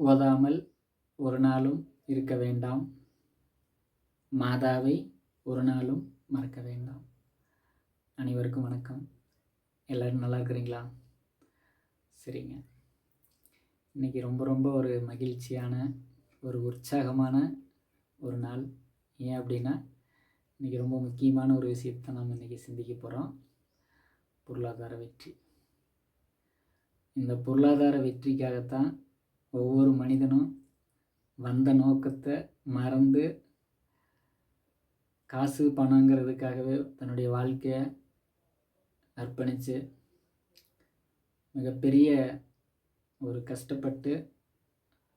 ஓதாமல் ஒரு நாளும் இருக்க வேண்டாம். மாதாவை ஒரு நாளும் மறக்க வேண்டாம். அனைவருக்கும் வணக்கம். எல்லோரும் நல்லா இருக்கிறீங்களா? சரிங்க. இன்றைக்கி ரொம்ப ரொம்ப ஒரு மகிழ்ச்சியான ஒரு உற்சாகமான ஒரு நாள். ஏன் அப்படின்னா இன்றைக்கி ரொம்ப முக்கியமான ஒரு விஷயத்தை நம்ம இன்றைக்கி சிந்திக்க போகிறோம் பொருளாதார வெற்றி. இந்த பொருளாதார வெற்றிக்காகத்தான் ஒவ்வொரு மனிதனும் வந்த நோக்கத்தை மறந்து காசு பணங்கிறதுக்காகவே தன்னுடைய வாழ்க்கையை அர்ப்பணித்து மிகப்பெரிய ஒரு கஷ்டப்பட்டு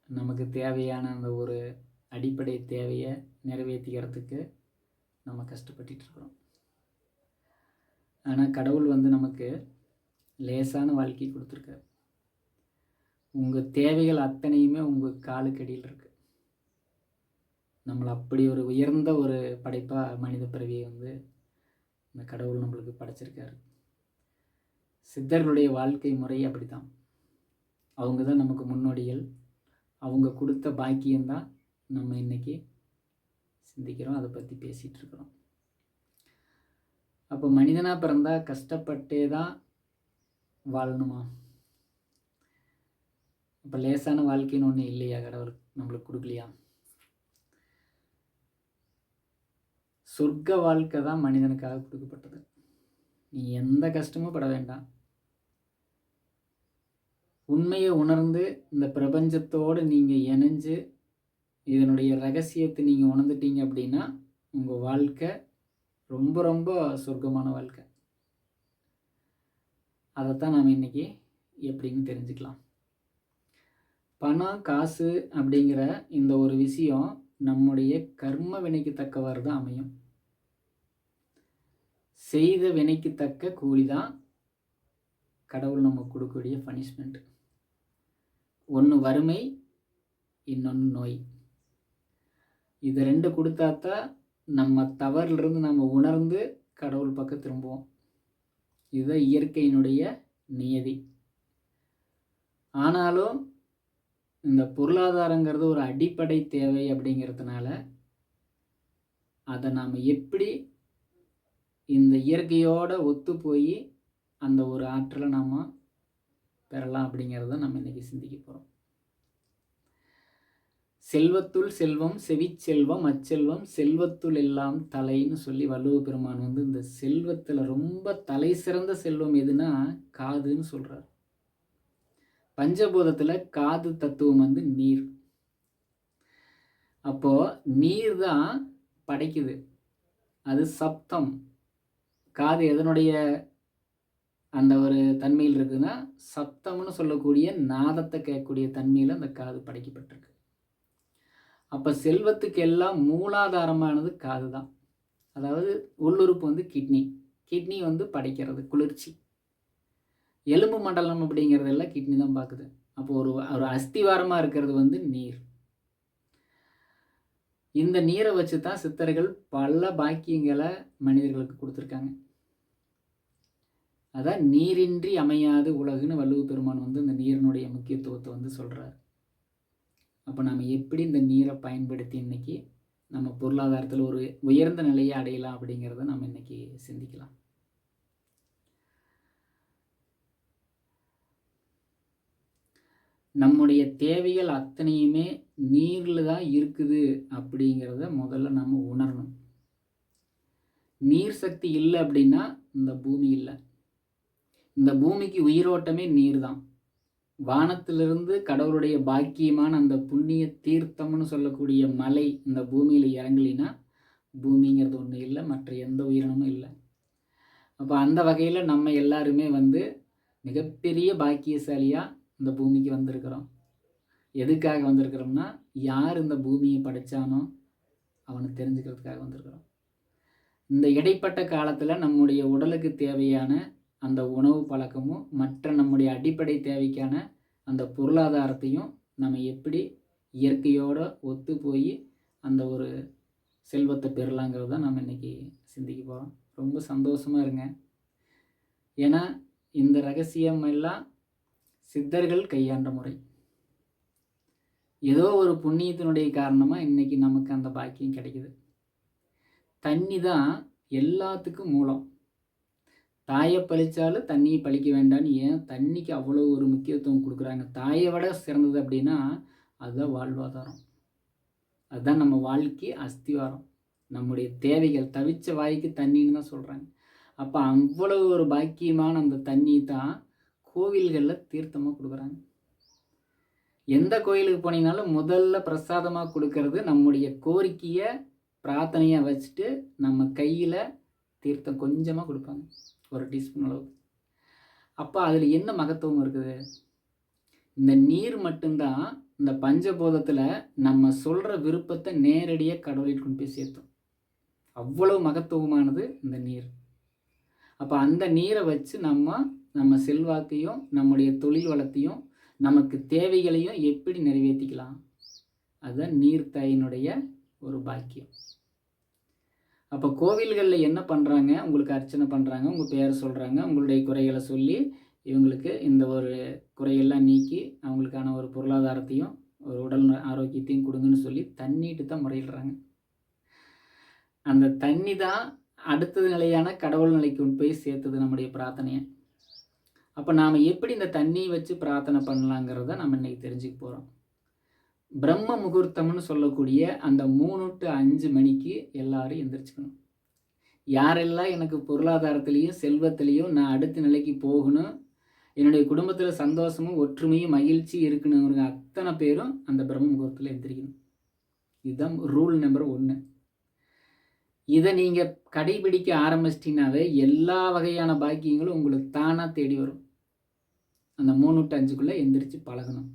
நமக்கு தேவையான அந்த ஒரு அடிப்படை தேவையை நிறைவேற்றிக்கிறதுக்கு நம்ம கஷ்டப்பட்டுருக்குறோம் ஆனால் கடவுள் வந்து நமக்கு லேசான வாழ்க்கை கொடுத்துருக்காரு. உங்கள் தேவைகள் அத்தனையுமே உங்கள் காலுக்கடியில் இருக்குது நம்மளை அப்படி ஒரு உயர்ந்த ஒரு படைப்பாக மனித பிறவியை வந்து இந்த கடவுள் நம்மளுக்கு படைச்சிருக்காரு. சித்தர்களுடைய வாழ்க்கை முறை அப்படி தான் அவங்க தான் நமக்கு முன்னோடிகள். அவங்க கொடுத்த பாக்கியம்தான் நம்ம இன்றைக்கி சிந்திக்கிறோம் அதை பற்றி பேசிகிட்ருக்குறோம் அப்போ மனிதனாக பிறந்தால் கஷ்டப்பட்டே தான் வாழணுமா? இப்போ லேசான வாழ்க்கைன்னு ஒன்று இல்லையா கடவுள்? நம்மளுக்கு கொடுக்கலையா? சொர்க்க வாழ்க்கை தான் மனிதனுக்காக கொடுக்கப்பட்டது. நீ எந்த கஷ்டமும் பட வேண்டாம். உண்மையை உணர்ந்து இந்த பிரபஞ்சத்தோடு நீங்கள் இணைஞ்சு இதனுடைய ரகசியத்தை நீங்கள் உணர்ந்துட்டீங்க அப்படின்னா உங்கள் வாழ்க்கை ரொம்ப ரொம்ப சொர்க்கமான வாழ்க்கை. அதைத்தான் நாம் இன்றைக்கி எப்படின்னு தெரிஞ்சுக்கலாம். பணம் காசு அப்படிங்கிற இந்த ஒரு விஷயம் நம்முடைய கர்ம வினைக்கு தக்கவாறு தான் அமையும். செய்த வினைக்கு தக்க கூலி தான் கடவுள் நம்ம கொடுக்கக்கூடிய பனிஷ்மெண்ட் ஒன்று வறுமை இன்னொன்று நோய். இது ரெண்டு கொடுத்தாத்தான் நம்ம தவறிலிருந்து நம்ம உணர்ந்து கடவுள் பக்கம் திரும்புவோம். இதுதான் இயற்கையினுடைய நியதி. ஆனாலும் இந்த பொருளாதாரங்கிறது ஒரு அடிப்படை தேவை அப்படிங்கிறதுனால அதை நாம் எப்படி இந்த இயற்கையோடு ஒத்து போய் அந்த ஒரு ஆற்றலை நாம் பெறலாம் அப்படிங்கிறத நம்ம இன்றைக்கி சிந்திக்க போகிறோம் செல்வத்துள் செல்வம் செவிச்செல்வம் அச்செல்வம் செல்வத்துள் எல்லாம் தலைன்னு சொல்லி வள்ளுவ பெருமான் வந்து இந்த செல்வத்தில் ரொம்ப தலை சிறந்த செல்வம் எதுனா காதுன்னு சொல்கிறார் பஞ்சபூதத்தில் காது தத்துவம் வந்து நீர். அப்போது நீர் தான் படைக்குது. அது சப்தம். காது எதனுடைய அந்த ஒரு தன்மையில் இருக்குதுன்னா சப்தம்னு சொல்லக்கூடிய நாதத்தை கேட்கக்கூடிய தன்மையில் அந்த காது படைக்கப்பட்டிருக்கு. அப்போ செல்வத்துக்கு எல்லாம் மூலாதாரமானது காது தான் அதாவது உள்ளுறுப்பு வந்து கிட்னி. கிட்னி வந்து படைக்கிறது குளிர்ச்சி. எலும்பு மண்டலம் அப்படிங்கிறதெல்லாம் கிட்னி தான் பார்க்குது. அப்போ ஒரு ஒரு அஸ்திவாரமாக இருக்கிறது வந்து நீர். இந்த நீரை வச்சு தான் சித்தர்கள் பல பாக்கியங்களை மனிதர்களுக்கு கொடுத்துருக்காங்க. அதான் நீரின்றி அமையாது உலகுன்னு வள்ளுவ பெருமான் வந்து இந்த நீரினுடைய முக்கியத்துவத்தை வந்து சொல்கிறார் அப்போ நம்ம எப்படி இந்த நீரை பயன்படுத்தி இன்றைக்கி நம்ம பொருளாதாரத்தில் ஒரு உயர்ந்த நிலையை அடையலாம் அப்படிங்கிறத நம்ம இன்றைக்கி சிந்திக்கலாம். நம்முடைய தேவைகள் அத்தனையுமே நீரில் தான் இருக்குது அப்படிங்கிறத முதல்ல நம்ம உணரணும். நீர் சக்தி இல்லை அப்படின்னா இந்த பூமி இல்லை. இந்த பூமிக்கு உயிரோட்டமே நீர் தான். வானத்திலிருந்து கடவுளுடைய பாக்கியமான அந்த புண்ணிய தீர்த்தம்னு சொல்லக்கூடிய மலை இந்த பூமியில் இறங்கலினா பூமிங்கிறது ஒன்று இல்லை மற்ற எந்த உயிரினமும் இல்லை. அப்போ அந்த வகையில் நம்ம எல்லாருமே வந்து மிகப்பெரிய பாக்கியசாலியாக இந்த பூமிக்கு வந்திருக்கிறோம். எதுக்காக வந்திருக்கிறோம்னா யார் இந்த பூமியை படைத்தானோ அவனை தெரிஞ்சுக்கிறதுக்காக வந்திருக்கிறோம். இந்த இடைப்பட்ட காலத்தில் நம்முடைய உடலுக்கு தேவையான அந்த உணவு பழக்கமும் மற்ற நம்முடைய அடிப்படை தேவைக்கான அந்த பொருளாதாரத்தையும் நம்ம எப்படி இயற்கையோடு ஒத்து போய் அந்த ஒரு செல்வத்தை பெறலாங்கிறது தான் நம்ம இன்றைக்கி சிந்திக்க போகிறோம் ரொம்ப சந்தோஷமாக இருங்க. ஏன்னா இந்த ரகசியம் எல்லாம் சித்தர்கள் கையாண்ட முறை. ஏதோ ஒரு புண்ணியத்தினுடைய காரணமாக இன்றைக்கி நமக்கு அந்த பாக்கியம் கிடைக்குது. தண்ணி தான் எல்லாத்துக்கும் மூலம். தாயை பழித்தாலும் தண்ணியை பழிக்க வேண்டாம்னு ஏன் தண்ணிக்கு அவ்வளோ ஒரு முக்கியத்துவம் கொடுக்குறாங்க? தாயை விட சிறந்தது அப்படின்னா அதுதான் வாழ்வாதாரம். அதுதான் நம்ம வாழ்க்கை அஸ்திவாரம். நம்முடைய தேவைகள் தவிச்ச வாய்க்கு தண்ணின்னு தான் சொல்கிறாங்க அப்போ அவ்வளவு ஒரு பாக்கியமான அந்த தண்ணி தான் கோவில்களில் தீர்த்தமாக கொடுக்குறாங்க. எந்த கோயிலுக்கு போனீங்கனாலும் முதல்ல பிரசாதமாக கொடுக்கறது நம்முடைய கோரிக்கையை பிரார்த்தனையாக வச்சுட்டு நம்ம கையில் தீர்த்தம் கொஞ்சமாக கொடுப்பாங்க. ஒரு டீஸ்பூன் அளவு அப்போ அதில் என்ன மகத்துவம் இருக்குது? இந்த நீர் மட்டும்தான் இந்த பஞ்சபோதத்தில் நம்ம சொல்கிற விருப்பத்தை நேரடியாக கடவுளில் கொண்டு போய் சேர்த்தோம். அவ்வளவு மகத்துவமானது இந்த நீர். அப்போ அந்த நீரை வச்சு நம்ம நம்ம செல்வாக்கையும் நம்முடைய தொழில் வளத்தையும் நமக்கு தேவைகளையும் எப்படி நிறைவேற்றிக்கலாம்? அதுதான் நீர்த்தாயினுடைய ஒரு பாக்கியம். அப்போ கோவில்களில் என்ன பண்ணுறாங்க உங்களுக்கு அர்ச்சனை பண்ணுறாங்க உங்கள் பேரை சொல்கிறாங்க உங்களுடைய குறைகளை சொல்லி இவங்களுக்கு இந்த ஒரு குறையெல்லாம் நீக்கி அவங்களுக்கான ஒரு பொருளாதாரத்தையும் ஒரு உடல் ஆரோக்கியத்தையும் கொடுங்கன்னு சொல்லி தண்ணிட்டு தான் முறையிடுறாங்க. அந்த தண்ணி தான் அடுத்தது நிலையான கடவுள் நிலைக்கு கொண்டு போய் சேர்த்தது நம்முடைய பிரார்த்தனையை. அப்போ நாம் எப்படி இந்த தண்ணி வச்சு பிரார்த்தனை பண்ணலாங்கிறத நம்ம இன்றைக்கி தெரிஞ்சுக்க போகிறோம் பிரம்ம முகூர்த்தம்னு சொல்லக்கூடிய அந்த மூணு டு அஞ்சு மணிக்கு எல்லாரும் எந்திரிச்சுக்கணும். யாரெல்லாம் எனக்கு பொருளாதாரத்திலையும் செல்வத்திலையும் நான் அடுத்த நிலைக்கு போகணும் என்னுடைய குடும்பத்தில் சந்தோஷமும் ஒற்றுமையும் மகிழ்ச்சி இருக்கணுங்கிற அத்தனை பேரும் அந்த பிரம்ம முகூர்த்தத்தில் எந்திரிக்கணும். இதுதான் ரூல் நம்பர் ஒன்று இதை நீங்கள் கடைபிடிக்க ஆரம்பிச்சிட்டிங்கனாவே எல்லா வகையான பாக்கியங்களும் உங்களுக்கு தானாக தேடி வரும். அந்த மூணு டு அஞ்சுக்குள்ளே எந்திரிச்சு பழகணும்.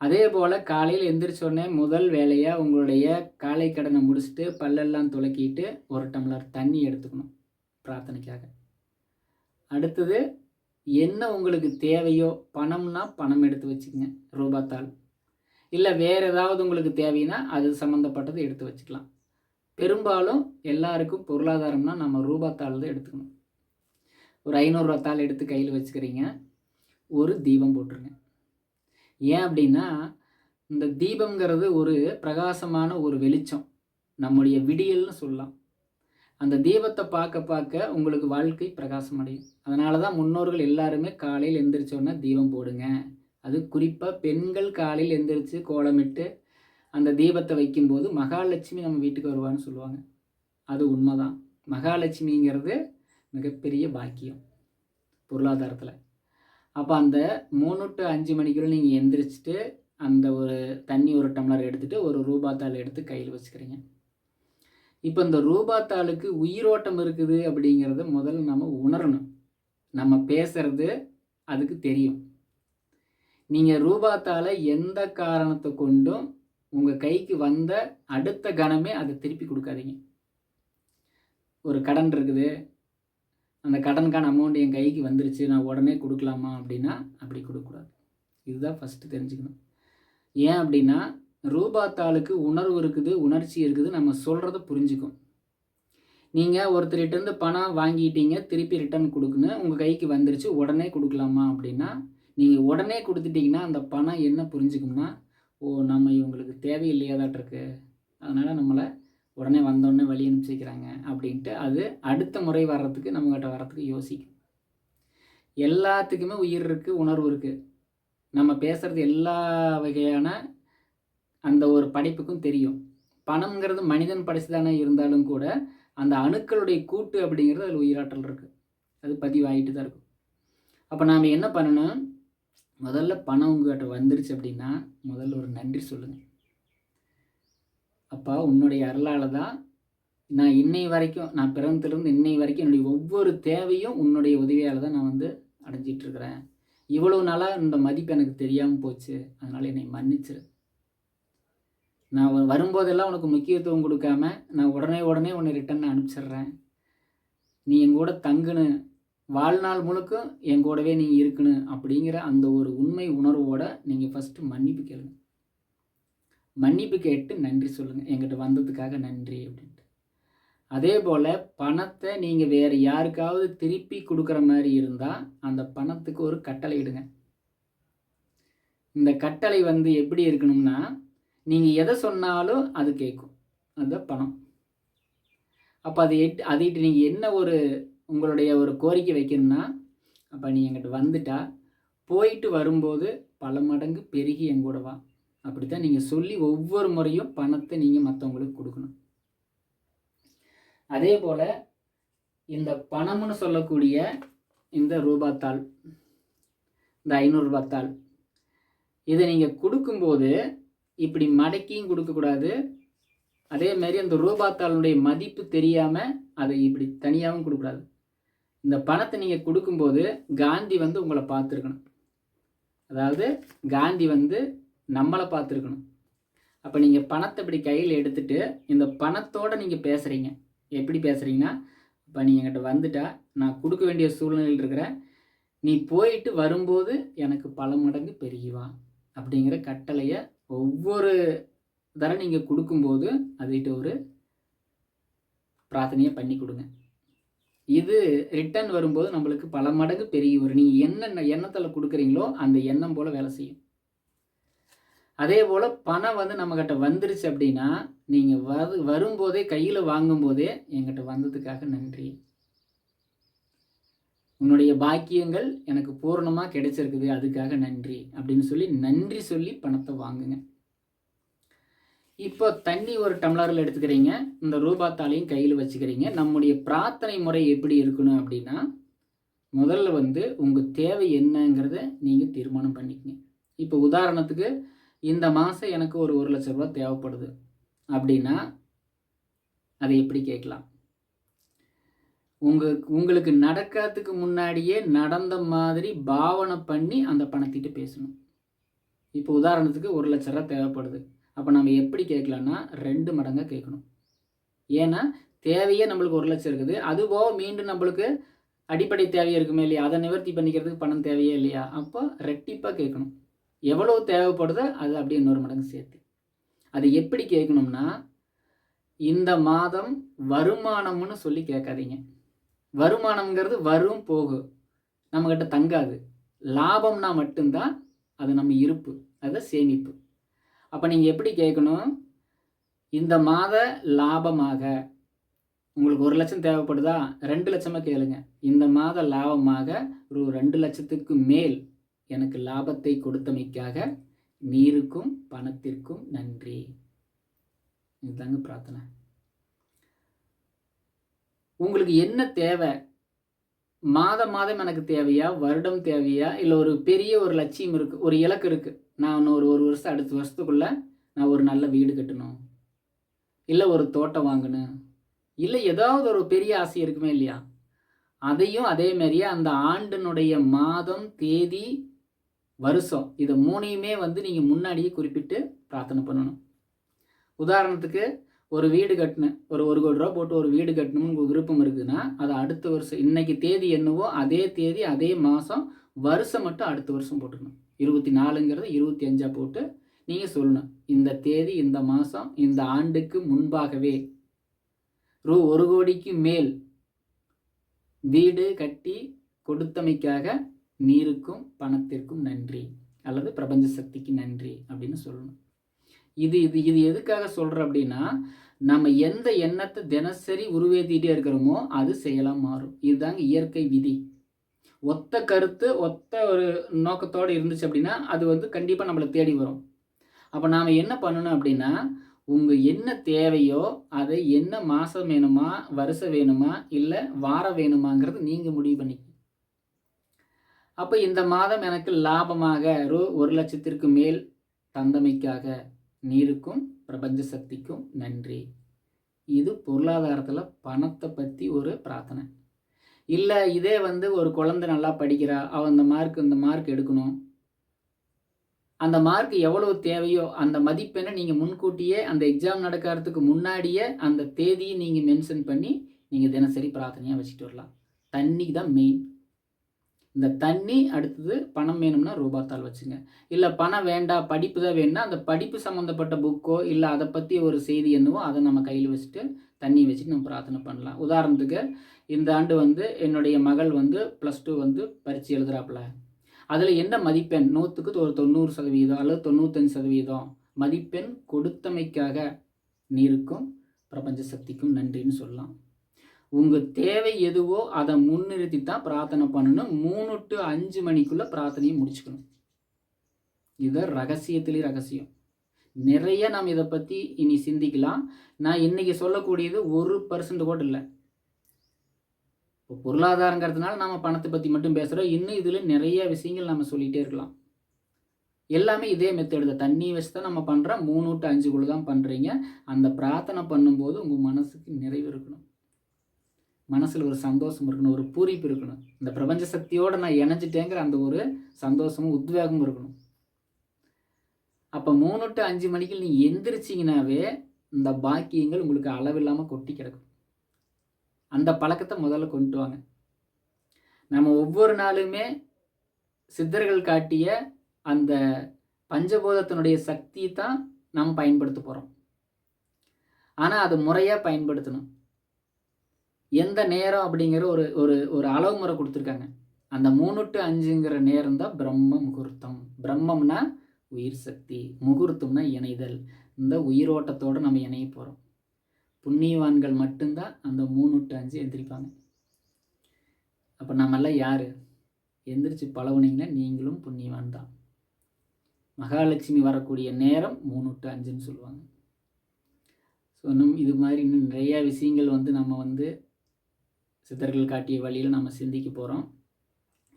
அதே போல் காலையில் எந்திரிச்சோடனே முதல் வேலையாக உங்களுடைய காலை கடனை முடிச்சுட்டு பல்லெல்லாம் துளக்கிட்டு ஒரு டம்ளர் தண்ணி எடுத்துக்கணும் பிரார்த்தனைக்காக. அடுத்தது என்ன உங்களுக்கு தேவையோ பணம்னா பணம் எடுத்து வச்சுக்கோங்க ரூபாத்தாள். இல்லை வேறு ஏதாவது உங்களுக்கு தேவைன்னா அது சம்மந்தப்பட்டது எடுத்து வச்சுக்கலாம். பெரும்பாலும் எல்லாருக்கும் பொருளாதாரம்னா நம்ம ரூபாத்தாள் தான் எடுத்துக்கணும். ஒரு ஐநூறுரூவா தாள் எடுத்து கையில் வச்சுக்கிறீங்க. ஒரு தீபம் போட்டுருங்க. ஏன் அப்படின்னா இந்த தீபங்கிறது ஒரு பிரகாசமான ஒரு வெளிச்சம். நம்முடைய விடியல்னு சொல்லலாம். அந்த தீபத்தை பார்க்க பார்க்க உங்களுக்கு வாழ்க்கை பிரகாசம் அடையும். அதனால தான் முன்னோர்கள் எல்லாருமே காலையில் எந்திரிச்சோன்னே தீபம் போடுங்க. அது குறிப்பாக பெண்கள் காலையில் எந்திரிச்சு கோலமிட்டு அந்த தீபத்தை வைக்கும்போது மகாலட்சுமி நம்ம வீட்டுக்கு வருவான்னு சொல்லுவாங்க. அது உண்மைதான். மகாலட்சுமிங்கிறது மிகப்பெரிய பாக்கியம் பொருளாதாரத்தில். அப்போ அந்த மூணு டு அஞ்சு மணிக்குள்ள நீங்கள் எந்திரிச்சிட்டு அந்த ஒரு தண்ணி ஒரு டம்ளர் எடுத்துகிட்டு ஒரு ரூபாத்தாள் எடுத்து கையில் வச்சுக்கிறீங்க. இப்போ இந்த ரூபாத்தாளுக்கு உயிரோட்டம் இருக்குது அப்படிங்கிறத முதல்ல நம்ம உணரணும். நம்ம பேசுறது அதுக்கு தெரியும். நீங்கள் ரூபாத்தாளை எந்த காரணத்தை கொண்டும் உங்கள் கைக்கு வந்த அடுத்த கணமே அதை திருப்பி கொடுக்காதீங்க. ஒரு கடன் இருக்குது அந்த கடனுக்கான அமௌண்ட் என் கைக்கு வந்துருச்சு நான் உடனே கொடுக்கலாமா அப்படின்னா அப்படி கொடுக்கக்கூடாது. இதுதான் ஃபஸ்ட்டு தெரிஞ்சுக்கணும். ஏன் அப்படின்னா ரூபாத்தாளுக்கு உணர்வு இருக்குது உணர்ச்சி இருக்குது நம்ம சொல்கிறத புரிஞ்சுக்கும். நீங்கள் ஒருத்தர்கிட்டருந்து பணம் வாங்கிட்டீங்க திருப்பி ரிட்டர்ன் கொடுக்கணும் உங்கள் கைக்கு வந்துருச்சு உடனே கொடுக்கலாமா அப்படின்னா நீங்கள் உடனே கொடுத்துட்டிங்கன்னா அந்த பணம் என்ன புரிஞ்சுக்கும்னா ஓ நம்ம இவங்களுக்கு தேவையில்லையாதாட்டிருக்கு. அதனால் நம்மளை உடனே வந்தோடனே வழி அனுப்பிச்சிக்கிறாங்க அப்படின்ட்டு அது அடுத்த முறை வர்றதுக்கு நம்மக்கிட்ட வர்றதுக்கு யோசிக்கும். எல்லாத்துக்குமே உயிர் இருக்குது உணர்வு இருக்குது நம்ம பேசுகிறது எல்லா வகையான அந்த ஒரு படைப்புக்கும் தெரியும். பணம்ங்கிறது மனிதன் படைச்சுதானே இருந்தாலும் கூட அந்த அணுக்களுடைய கூட்டு அப்படிங்கிறது அதில் உயிராற்றல் இருக்குது அது பதிவாகிட்டு தான் இருக்கும். அப்போ நாம் என்ன பண்ணணும்? முதல்ல பணம் உங்கள்கிட்ட வந்துருச்சு அப்படின்னா முதல்ல ஒரு நன்றி சொல்லுங்கள் அப்பா உன்னுடைய அருளால் தான் நான் இன்னை வரைக்கும் நான் பிறந்திலிருந்து இன்னை வரைக்கும் என்னுடைய ஒவ்வொரு தேவையும் உன்னுடைய உதவியால் தான் நான் வந்து அடைஞ்சிட்ருக்கிறேன். இவ்வளவு நாளாக இந்த மதிப்பு எனக்கு தெரியாமல் போச்சு. அதனால் என்னை மன்னிச்சிரு. நான் வரும்போதெல்லாம் உனக்கு முக்கியத்துவம் கொடுக்காம நான் உடனே உடனே உன்னை ரிட்டன் அனுப்பிச்சிடுறேன். நீ என் கூட தங்குன்னு வாழ்நாள் முழுக்க என் கூடவே நீங்கள் இருக்கணும் அப்படிங்கிற அந்த ஒரு உண்மை உணர்வோடு நீங்கள் ஃபஸ்ட்டு மன்னிப்பு கேளுங்க. மன்னிப்பு கேட்டு நன்றி சொல்லுங்கள் எங்கிட்ட வந்ததுக்காக நன்றி அப்படின்ட்டு. அதே போல் பணத்தை நீங்கள் வேறு யாருக்காவது திருப்பி கொடுக்குற மாதிரி இருந்தால் அந்த பணத்துக்கு ஒரு கட்டளை இடுங்க. இந்த கட்டளை வந்து எப்படி இருக்கணும்னா நீங்கள் எதை சொன்னாலும் அது கேட்கும் அந்த பணம். அப்போ அது எட் அதிட்டு நீங்கள் என்ன ஒரு உங்களுடைய ஒரு கோரிக்கை வைக்கணும்னா அப்போ நீ எங்கிட்ட வந்துட்டா போயிட்டு வரும்போது பல மடங்கு பெருகி எங்கூட வா. அப்படித்தான் நீங்கள் சொல்லி ஒவ்வொரு முறையும் பணத்தை நீங்கள் மற்றவங்களுக்கு கொடுக்கணும். அதே போல் இந்த பணம்னு சொல்லக்கூடிய இந்த ரூபாத்தாள் இந்த ஐநூறுரூபாத்தாள் இதை நீங்கள் கொடுக்கும்போது இப்படி மடக்கியும் கொடுக்கக்கூடாது அதே மாதிரி அந்த ரூபாத்தாளுடைய மதிப்பு தெரியாமல் அதை இப்படி தனியாகவும் கொடுக்கக்கூடாது இந்த பணத்தை நீங்கள் கொடுக்கும்போது காந்தி வந்து உங்களை பார்த்துருக்கணும். அதாவது காந்தி வந்து நம்மளை பார்த்துருக்கணும். அப்போ நீங்கள் பணத்தை இப்படி கையில் எடுத்துட்டு இந்த பணத்தோடு நீங்கள் பேசுகிறீங்க எப்படி பேசுகிறீங்கன்னா இப்போ நீ என்கிட்ட வந்துட்டா நான் கொடுக்க வேண்டிய சூழ்நிலையில் இருக்கிறேன். நீ போயிட்டு வரும்போது எனக்கு பல மடங்கு பெருகிவா அப்படிங்கிற கட்டளையை ஒவ்வொரு தரம் நீங்கள் கொடுக்கும்போது அதுகிட்ட ஒரு பிரார்த்தனையை பண்ணி கொடுங்க. இது ரிட்டர்ன் வரும்போது நம்மளுக்கு பல மடங்கு பெருகி வரும். நீங்கள் என்னென்ன எண்ணத்தில் கொடுக்குறீங்களோ அந்த எண்ணம் போல் வேலை செய்யும். அதே போல் பணம் வந்து நம்மக்கிட்ட வந்துருச்சு அப்படின்னா நீங்கள் வரு வரும்போதே கையில் வாங்கும்போதே எங்கிட்ட வந்ததுக்காக நன்றி. உன்னுடைய பாக்கியங்கள் எனக்கு பூர்ணமாக கிடைச்சிருக்குது அதுக்காக நன்றி அப்படின்னு சொல்லி நன்றி சொல்லி பணத்தை வாங்குங்க. இப்போ தண்ணி ஒரு டம்ளரில் எடுத்துக்கிறீங்க இந்த ரூபாத்தாலையும் கையில் வச்சுக்கிறீங்க. நம்முடைய பிரார்த்தனை முறை எப்படி இருக்கணும் அப்படின்னா முதல்ல வந்து உங்கள் தேவை என்னங்கிறத நீங்கள் தீர்மானம் பண்ணிக்கங்க. இப்போ உதாரணத்துக்கு இந்த மாதம் எனக்கு ஒரு ஒரு லட்ச ரூபா தேவைப்படுது. அப்படின்னா அதை எப்படி கேட்கலாம்? உங்கள் உங்களுக்கு நடக்கிறதுக்கு முன்னாடியே நடந்த மாதிரி பாவனை பண்ணி அந்த பணத்திட்டு பேசணும். இப்போ உதாரணத்துக்கு ஒரு லட்ச ரூபா தேவைப்படுது. அப்போ நம்ம எப்படி கேட்கலான்னா ரெண்டு மடங்காக கேட்கணும். ஏன்னா தேவையே நம்மளுக்கு ஒரு லட்சம் இருக்குது. அதுபோக மீண்டும் நம்மளுக்கு அடிப்படை தேவையே இருக்குமே இல்லையா? அதை நிவர்த்தி பண்ணிக்கிறதுக்கு பணம் தேவையே இல்லையா? அப்போ ரெட்டிப்பாக கேட்கணும். எவ்வளோ தேவைப்படுதோ அது அப்படியே இன்னொரு மடங்கு சேர்த்து. அது எப்படி கேட்கணும்னா இந்த மாதம் வருமானம்னு சொல்லி கேட்காதீங்க. வருமானம்ங்கிறது வரும் போகும் நம்மக்கிட்ட தங்காது. லாபம்னா மட்டும்தான் அது நம்ம இருப்பு அது சேமிப்பு. அப்போ நீங்கள் எப்படி கேட்கணும்? இந்த மாத லாபமாக. உங்களுக்கு ஒரு லட்சம் தேவைப்படுதா? ரெண்டு லட்சமாக கேளுங்க. இந்த மாத லாபமாக ஒரு ரெண்டு லட்சத்துக்கு மேல் எனக்கு லாபத்தை கொடுத்தமைக்காக நீருக்கும் பணத்திற்கும் நன்றி. இதுதாங்க பிரார்த்தனை. உங்களுக்கு என்ன தேவை? மாதம் மாதம் எனக்கு தேவையா? வருடம் தேவையா? இல்லை ஒரு பெரிய ஒரு லட்சியம் இருக்குது ஒரு இலக்கு இருக்குது நான் இன்னும் ஒரு ஒரு வருஷம் அடுத்த வருஷத்துக்குள்ளே நான் ஒரு நல்ல வீடு கட்டணும். இல்லை ஒரு தோட்டம் வாங்கணும். இல்லை ஏதாவது ஒரு பெரிய ஆசை இருக்குமே இல்லையா? அதையும் அதே மாதிரியே அந்த ஆண்டினுடைய மாதம் தேதி வருஷம். இதை மூணையுமே வந்து நீங்கள் முன்னாடியே குறிப்பிட்டு பிரார்த்தனை பண்ணணும். உதாரணத்துக்கு ஒரு வீடு கட்டினேன் ஒரு ஒரு கோடி ரூபா போட்டு ஒரு வீடு கட்டணும்னு உங்களுக்கு விருப்பம் இருக்குதுன்னா அது அடுத்த வருஷம் இன்னைக்கு தேதி என்னவோ அதே தேதி அதே மாதம் வருஷம் மட்டும் அடுத்த வருஷம் போட்டுக்கணும். இருபத்தி நாலுங்கிறத இருபத்தி அஞ்சா போட்டு நீங்கள் சொல்லணும். இந்த தேதி இந்த மாதம் இந்த ஆண்டுக்கு முன்பாகவே ரூ. ஒரு கோடிக்கு மேல் வீடு கட்டி கொடுத்தமைக்காக நீருக்கும் பணத்திற்கும் நன்றி அல்லது பிரபஞ்ச சக்திக்கு நன்றி அப்படின்னு சொல்லணும். இது இது இது எதுக்காக சொல்கிறோம் அப்படின்னா நம்ம எந்த எண்ணத்தை தினசரி உருவேற்றிட்டே இருக்கிறோமோ அது செயலாக மாறும். இதுதாங்க இயற்கை விதி. ஒத்த கருத்து ஒத்த ஒரு நோக்கத்தோடு இருந்துச்சு அப்படின்னா அது வந்து கண்டிப்பாக நம்மளை தேடி வரும். அப்போ நாம் என்ன பண்ணணும் அப்படின்னா உங்கள் என்ன தேவையோ அதை என்ன மாதம் வேணுமா வருஷம் வேணுமா இல்லை வாரம் வேணுமாங்கிறது நீங்கள் முடிவு பண்ணிக்கணும். அப்போ இந்த மாதம் எனக்கு லாபமாக ரூ ஒரு லட்சத்திற்கு மேல் தந்தமைக்காக நீருக்கும் பிரபஞ்ச சக்திக்கும் நன்றி. இது பொருளாதாரத்தில் பணத்தை பற்றி ஒரு பிரார்த்தனை. இல்லை இதே வந்து ஒரு குழந்தை நல்லா படிக்கிறா அவள் அந்த மார்க் இந்த மார்க் எடுக்கணும். அந்த மார்க் எவ்வளவு தேவையோ அந்த மதிப்பெண்ணை நீங்கள் முன்கூட்டியே அந்த எக்ஸாம் நடக்கிறதுக்கு முன்னாடியே அந்த தேதியை நீங்கள் மென்ஷன் பண்ணி நீங்கள் தினசரி பிரார்த்தனையாக வச்சுட்டு வரலாம். தண்ணி தான் மெயின் இந்த தண்ணி அடுத்தது பணம் வேணும்னா ரூபாத்தால் வச்சுங்க. இல்லை பணம் வேண்டாம் படிப்பு தான் வேணும்னா அந்த படிப்பு சம்மந்தப்பட்ட புக்கோ இல்லை அதை பற்றி ஒரு செய்தி என்னவோ அதை நம்ம கையில் வச்சுட்டு தண்ணி வச்சுட்டு நம்ம பிரார்த்தனை பண்ணலாம். உதாரணத்துக்கு இந்த ஆண்டு வந்து என்னுடைய மகள் வந்து ப்ளஸ் டூ வந்து பரிச்சு எழுதுகிறாப்புல அதில் என்ன மதிப்பெண்? நூற்றுக்கு ஒரு தொண்ணூறு சதவீதம் அல்லது தொண்ணூத்தஞ்சு சதவீதம். மதிப்பெண் கொடுத்தமைக்காக நீருக்கும் பிரபஞ்ச சக்திக்கும் நன்றின்னு சொல்லலாம். உங்கள் தேவை எதுவோ அதை முன்னிறுத்தி தான் பிரார்த்தனை பண்ணணும். மூணு டு அஞ்சு மணிக்குள்ளே பிரார்த்தனையை முடிச்சுக்கணும். இது ரகசியத்திலே ரகசியம். நிறைய நாம் இதை பற்றி இனி சிந்திக்கலாம். நான் இன்றைக்கி சொல்லக்கூடியது ஒரு பர்சன்ட் கூட இல்லை. இப்போ பொருளாதாரங்கிறதுனால நம்ம பணத்தை பற்றி மட்டும் பேசுகிறோம் இன்னும் இதில் நிறைய விஷயங்கள் நம்ம சொல்லிகிட்டே இருக்கலாம். எல்லாமே இதே மெத்தேடு தான். தண்ணி வச்சு தான் நம்ம பண்ணுறோம் மூணு டு அஞ்சுக்குள்ளே தான் பண்ணுறீங்க அந்த பிரார்த்தனை பண்ணும்போது உங்கள் மனசுக்கு நிறைவு இருக்கணும். மனசில் ஒரு சந்தோஷம் இருக்கணும் ஒரு பூரிப்பு இருக்கணும். இந்த பிரபஞ்ச சக்தியோடு நான் இணைஞ்சிட்டேங்கிற அந்த ஒரு சந்தோஷமும் உத்வேகமும் இருக்கணும். அப்போ மூணு டு அஞ்சு மணிக்கு நீங்கள் எந்திரிச்சிங்கனாவே இந்த பாக்கியங்கள் உங்களுக்கு அளவில்லாமல் கொட்டி கிடக்கும். அந்த பழக்கத்தை முதல்ல கொண்டு வாங்க. நம்ம ஒவ்வொரு நாளுமே சித்தர்கள் காட்டிய அந்த பஞ்சபோதத்தினுடைய சக்தி தான் நாம் பயன்படுத்த போகிறோம் ஆனால் அதை முறையாக பயன்படுத்தணும். எந்த நேரம் அப்படிங்கிற ஒரு ஒரு ஒரு அளவு முறை கொடுத்துருக்காங்க. அந்த மூணு டு அஞ்சுங்கிற நேரம் தான் பிரம்ம முகூர்த்தம். பிரம்மம்னா உயிர் சக்தி முகூர்த்தம்னா இணைதல். இந்த உயிரோட்டத்தோடு நம்ம இணைய போகிறோம் புண்ணியவான்கள் மட்டும்தான் அந்த மூணு டு அஞ்சு எந்திரிப்பாங்க. அப்போ நம்மெல்லாம் யார்? எந்திரிச்சு பழகுனீங்கன்னா நீங்களும் புண்ணியவான் தான். மகாலட்சுமி வரக்கூடிய நேரம் மூணு டு அஞ்சுன்னு சொல்லுவாங்க. ஸோ இன்னும் இது மாதிரி இன்னும் நிறையா விஷயங்கள் வந்து நம்ம வந்து சித்தர்கள் காட்டிய வழியில் நம்ம சிந்திக்க போகிறோம்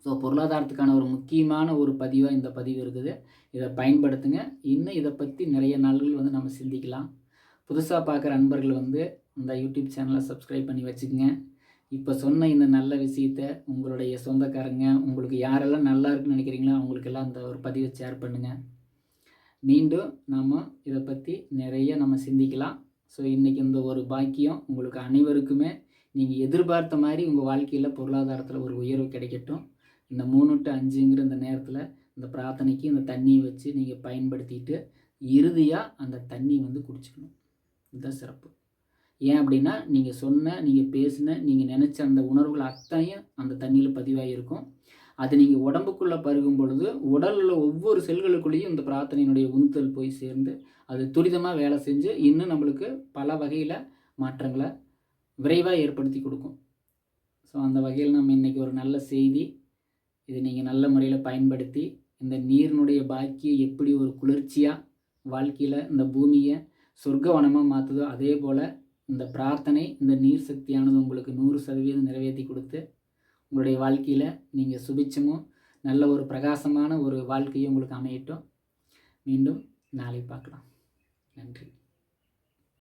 ஸோ பொருளாதாரத்துக்கான ஒரு முக்கியமான ஒரு பதிவாக இந்த பதிவு இருக்குது. இதை பயன்படுத்துங்க. இன்னும் இதை பற்றி நிறைய நாள்கள் வந்து நம்ம சிந்திக்கலாம். புதுசாக பார்க்குற அன்பர்கள் வந்து இந்த யூடியூப் சேனலை சப்ஸ்கிரைப் பண்ணி வச்சுக்கோங்க. இப்போ சொன்ன இந்த நல்ல விஷயத்த உங்களுடைய சொந்தக்காரங்க உங்களுக்கு யாரெல்லாம் நல்லா இருக்குன்னு நினைக்கிறீங்களோ அவங்களுக்கெல்லாம் அந்த ஒரு பதிவை ஷேர் பண்ணுங்கள் மீண்டும் நாம் இதை பற்றி நிறைய நம்ம சிந்திக்கலாம். ஸோ இன்றைக்கி இந்த ஒரு பாக்கியம் உங்களுக்கு அனைவருக்குமே நீங்கள் எதிர்பார்த்த மாதிரி உங்கள் வாழ்க்கையில் பொருளாதாரத்தில் ஒரு உயர்வு கிடைக்கட்டும். இந்த மூணு டு அஞ்சுங்கிற இந்த நேரத்தில் இந்த பிரார்த்தனைக்கு இந்த தண்ணியை வச்சு நீங்கள் பயன்படுத்திட்டு இறுதியாக அந்த தண்ணி வந்து குடிச்சிக்கணும். இதுதான் சிறப்பு. ஏன் அப்படின்னா நீங்கள் சொன்ன நீங்கள் பேசின நீங்கள் நினச்ச அந்த உணர்வுகள் அத்தனையும் அந்த தண்ணியில் பதிவாகி இருக்கும் அது நீங்கள் உடம்புக்குள்ளே பருகும் பொழுது உடலில் ஒவ்வொரு செல்களுக்குள்ளேயும் இந்த பிரார்த்தனையினுடைய உந்துதல் போய் சேர்ந்து அது துரிதமாக வேலை செஞ்சு இன்னும் நம்மளுக்கு பல வகையில் மாற்றங்களை விரைவாக ஏற்படுத்தி கொடுக்கும். ஸோ அந்த வகையில் நம்ம இன்றைக்கி ஒரு நல்ல செய்தி இது நீங்கள் நல்ல முறையில் பயன்படுத்தி இந்த நீரினுடைய பாக்கியை எப்படி ஒரு குளிர்ச்சியாக வாழ்க்கையில் இந்த பூமியை சொர்க்கவனமாக மாற்றுதோ அதே போல் இந்த பிரார்த்தனை இந்த நீர் சக்தியானது உங்களுக்கு நூறு சதவீதம் நிறைவேற்றி கொடுத்து உங்களுடைய வாழ்க்கையில் நீங்கள் சுபிச்சமும் நல்ல ஒரு பிரகாசமான ஒரு வாழ்க்கையும் உங்களுக்கு அமையட்டும். மீண்டும் நாளை பார்க்கலாம். நன்றி.